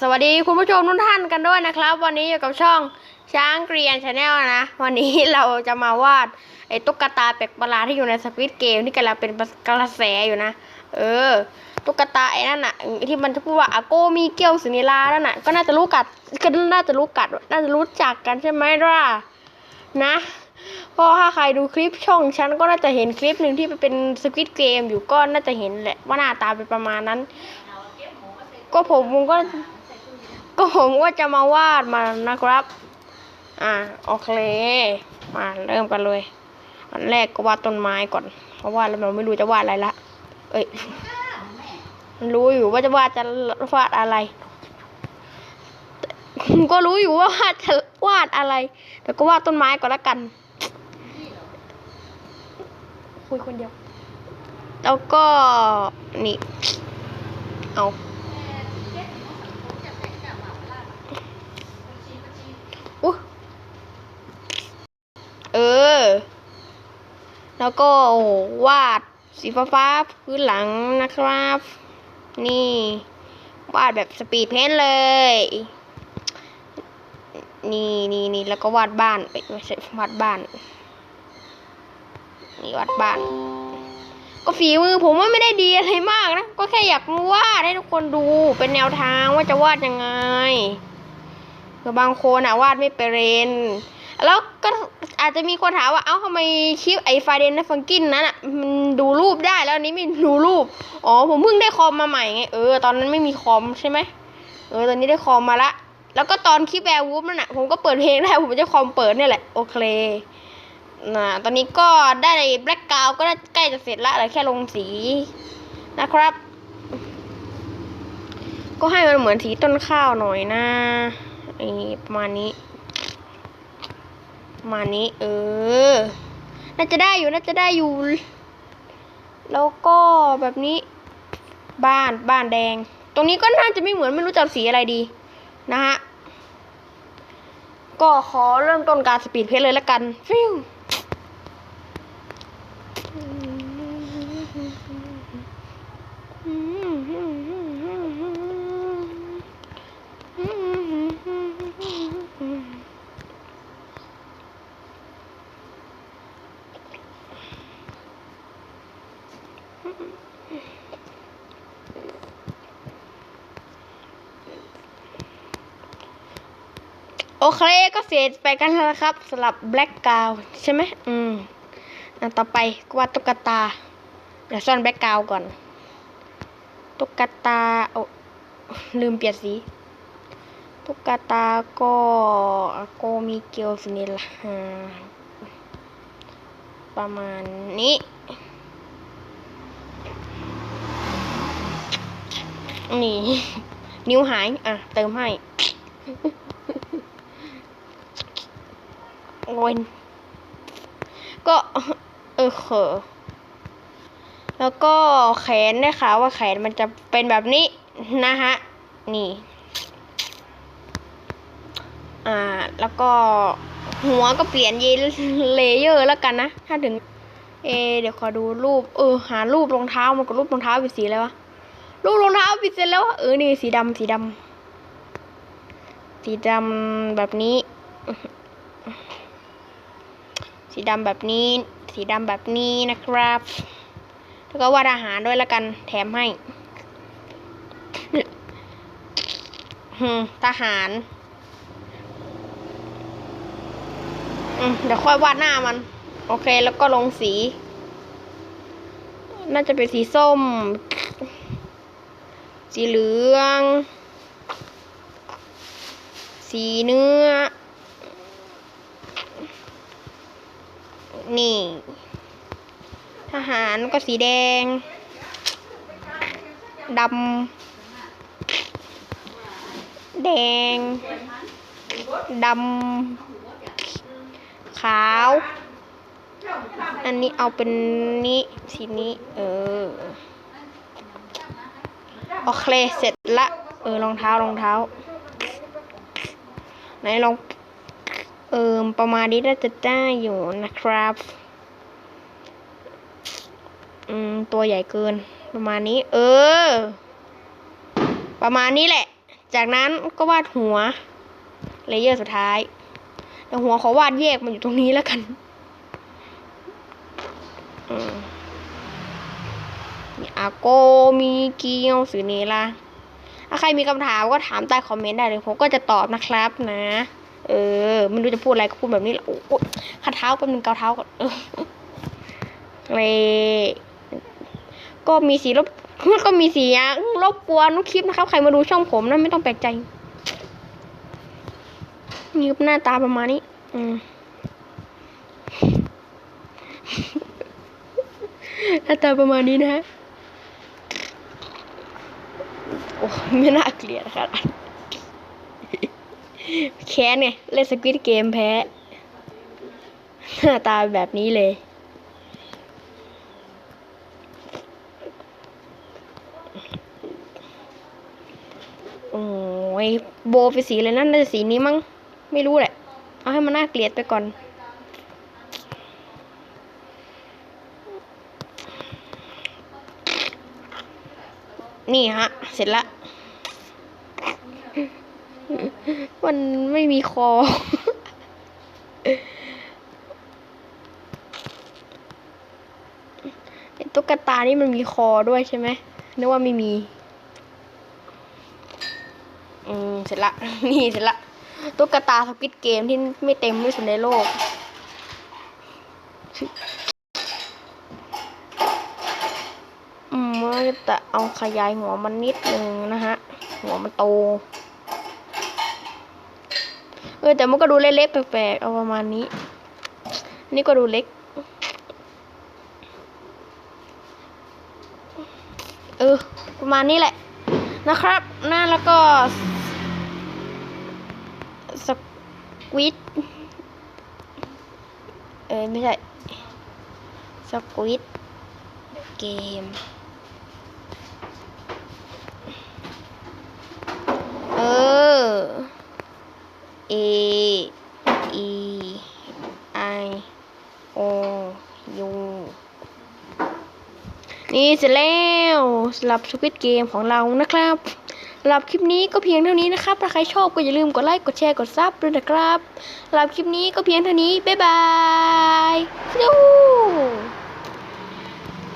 สวัสดีคุณผู้ชมทุกท่านกันด้วยนะครับ วันนี้อยู่กับช่องช้างเกรียนชาแนลนะ วันนี้เราจะมาวาดไอ้ตุ๊กตาแปลกประหลาดที่อยู่ในสควิตเกมที่กำลังเป็นกระแสอยู่นะ เออ ตุ๊กตาไอ้นั่นน่ะ ที่มันจะพูดว่าอาโกมีเกี้ยวสุนิลานั่นน่ะก็น่าจะรู้กัดก็น่าจะรู้กัดน่าจะรู้จักกันใช่ไหมล่ะนะเพราะถ้าใครดูคลิปช่องฉันก็น่าจะเห็นคลิปหนึ่งที่เป็นสควิตเกมอยู่ก็น่าจะเห็นแหละว่าหน้าตาเป็นประมาณนั้น ก็ผมก็ ก็ผมก็จะมาวาดมันนะครับ อ่าโอเค มาเริ่มกันเลย อันแรกก็วาดต้นไม้ก่อน เพราะว่าเราไม่รู้จะวาดอะไรละ เอ้ยรู้อยู่ว่าจะวาดจะวาดอะไรก็รู้อยู่ว่าวาดจะวาดอะไร แต่ก็วาดต้นไม้ก่อนละกันคุยคนเดียว แล้วก็นี่ เอา อุ๊ยเออ แล้วก็วาดสีฟ้าฟ้าๆพื้นหลังนะครับ นี่วาดแบบสปีดเพนเลย นี่นี่นี่แล้วก็วาดบ้านไม่ใช่วาดบ้าน นี่วาดบ้าน ก็ฝีมือผมว่าไม่ได้ดีอะไรมากนะ ก็แค่อยากวาดให้ทุกคนดูเป็นแนวทางว่าจะวาดยังไงคือบางคนอะวาดไม่เป็น แล้วก็อาจจะมีคนถามว่าเอ้าทำไมคลิปไอ้ไฟเดนฟังกินนั้นอะมันดูรูปได้แล้วนี้ไม่ดูรูป อ๋อผมเพิ่งได้คอมมาใหม่ไงเออตอนนั้นไม่มีคอมใช่ไหมเออตอนนี้ได้คอมมาละ แล้วก็ตอนคลิปแวร์วูฟนั่นอะผมก็เปิดเพลงได้ผมจะคอมเปิดเนี่ยแหละโอเคนะตอนนี้ก็ได้แบล็กกราวก็ได้ใกล้จะเสร็จละเหลือแค่ลงสีนะครับ ก็ให้มันเหมือนสีต้นข้าวหน่อยนะไอ้ประมาณนี้ มาณนี้ เออ น่าจะได้อยู่น่าจะได้อยู่ แล้วก็แบบนี้ บ้านบ้านแดง ตรงนี้ก็น่าจะไม่เหมือนไม่รู้จะเอาสีอะไรดี นะฮะก็ขอเริ่มต้นการสปีดเพลเลยละกัน ฟิว โอเคก็เสร็จไปกันแล้วครับสำหรับแบล็กกาวใช่ไหมอืมอะต่อไปกวาดตุ๊กตาเดี๋ยวซ่อนแบล็กกาวก่อน ตุ๊กตาโอ้ลืมเปลี่ยนสีตุ๊กตาก็โกมีเกลสนิลาประมาณนี้ นี่ นิ้วหาย อะ เติมให้ โอ้ยก็ เออเขอแล้วก็แขนได้ค่ะว่าแขนมันจะเป็นแบบนี้นะฮะ นี่ อ่า แล้วก็หัวก็เปลี่ยนเยเลเยอร์แล้วกันนะ ถ้าถึง เอ เดี๋ยวขอดูรูป เออ หารูปรองเท้ามันกับรูปรองเท้าเป็นสีอะไรวะ รูปรองเท้าเป็นสีแล้วเออนี่สีดำสีดำสีดำแบบนี้ สีดำแบบนี้ สีดำแบบนี้นะครับ แล้วก็วาดอาหารด้วยล้วกันแถมให้ฮึทหารเดี๋ยวค่อยวาดหน้ามัน โอเค แล้วก็ลงสี น่าจะเป็นสีส้ม สีเหลือง สีเนื้อ นี่ ทหารก็สีแดง ดำ แดง ดำ ขาว อันนี้เอาเป็นนี้ สีนี้ เออ โอเคเสร็จละ เออรองเท้ารองเท้า ไหนลอง เออประมาณนี้น่าจะได้อยู่นะครับ อืม ตัวใหญ่เกิน ประมาณนี้ เออ ประมาณนี้แหละ จากนั้นก็วาดหัว เลเยอร์สุดท้าย แต่หัวขอวาดแยกมันอยู่ตรงนี้แล้วกัน อืม อาโกมีเกียวสื่อนี้ละถ้าใครมีคำถามก็ถามใต้คอมเมนต์ได้เลยผมก็จะตอบนะครับนะ เออไม่รู้จะพูดอะไรก็พูดแบบนี้แหละโอ้โหขัดเท้าแป๊บนึงเกาเท้าก่อนเลยก็มีสีรบก็มีเสียงรบกวนคลิปนะครับ ใครมาดูช่องผมนะไม่ต้องแปลกใจนี่หน้าตาประมาณนี้ อืมหน้าตาประมาณนี้นะฮะ โอ้ไม่น่าเกลียดครับแค้นไงเล่นสควิตเกมแพ้ หน้าตาแบบนี้เลย โอ้ยโบเป็นสีเลยนั่นน่าจะสีนี้มั้ง ไม่รู้แหละ เอาให้มันน่าเกลียดไปก่อน นี่ฮะ เสร็จละ มันไม่มีคอไอตุ๊กตานี่มันมีคอด้วยใช่ไหมนึกว่าไม่มี อืม เสร็จละ นี่เสร็จละ ตุ๊กตาสกิดเกมที่ไม่เต็มที่สุดในโลก อืมว่าจะเอาขยายหัวมันนิดนึงนะฮะ หัวมันโต เออแต่มันก็ดูเล็กๆแปลกๆเอาประมาณนี้ นี่ก็ดูเล็ก เออ ประมาณนี้แหละ นะครับน้าแล้วก็สควิตเออไม่ใช่สควิตเกม นี่เสร็จแล้วสำหรับสควิตเกมของเรานะครับสำหรับคลิปนี้ก็เพียงเท่านี้นะครับ ถ้าใครชอบก็อย่าลืมกดไลค์ กดแชร์ กดซับด้วยนะครับสำหรับคลิปนี้ก็เพียงเท่านี้ บ๊ายบายยู